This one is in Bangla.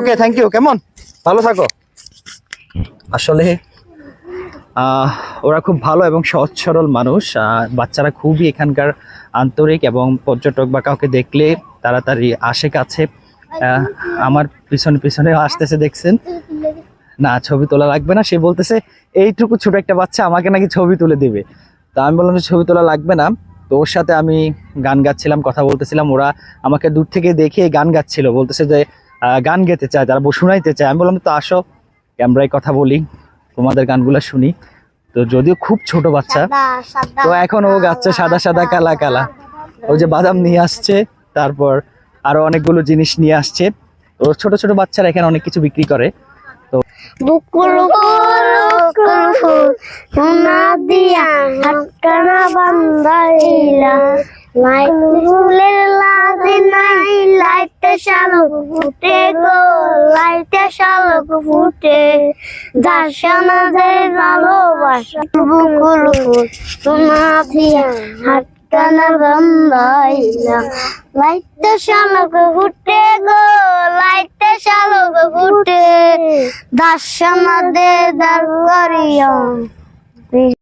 ওকে থ্যাংক ইউ কেমন? ভালো থাকো। আসলে ওরা খুব ভালো এবং সহজ সরল মানুষ। বাচ্চারা খুবই এখানকার আন্তরিক এবং পর্যটক বা কাউকে দেখলে তাড়াতাড়ি আসে কাছে আমার পিছনে পিছনে আসতেছে, দেখছেন? না, ছবি তোলা লাগবে না। সে বলতেছে, এইটুকু ছোট একটা বাচ্চা আমাকে নাকি ছবি তুলে দেবে। তা আমি বললাম যে, ছবি তোলা লাগবে না। তো ওর সাথে আমি গান গাচ্ছিলাম, কথা বলতেছিলাম। ওরা আমাকে দূর থেকে দেখে গান গাচ্ছিল। বলতেছে যে গান গেতে চায় তারা ব- শোনাইতে চায়। আমি বললাম তো আসো ক্যামেরায় কথা বলি তোমাদের গানগুলো শুনি। তো যদিও খুব ছোট বাচ্চা তো এখন ও গাচ্ছে সাদা সাদা কালা কালা। ওই যে বাদাম নিয়ে আসছে তারপর আরও অনেকগুলো জিনিস নিয়ে আসছে। তো ছোট ছোট বাচ্চারা এখানে অনেক কিছু বিক্রি করে। সোনা দিয়া শালক ফুটে গো, লাইটে শালক ফুটে। দর্শনা দে ভালোবাসা, বুকুল ফুল সোনা দিয়া। হাটকানা বান্ধাইলা লাইটে শালক ফুটে গো, লাইটে শালক ফুটে। দর্শনা দে করিয়া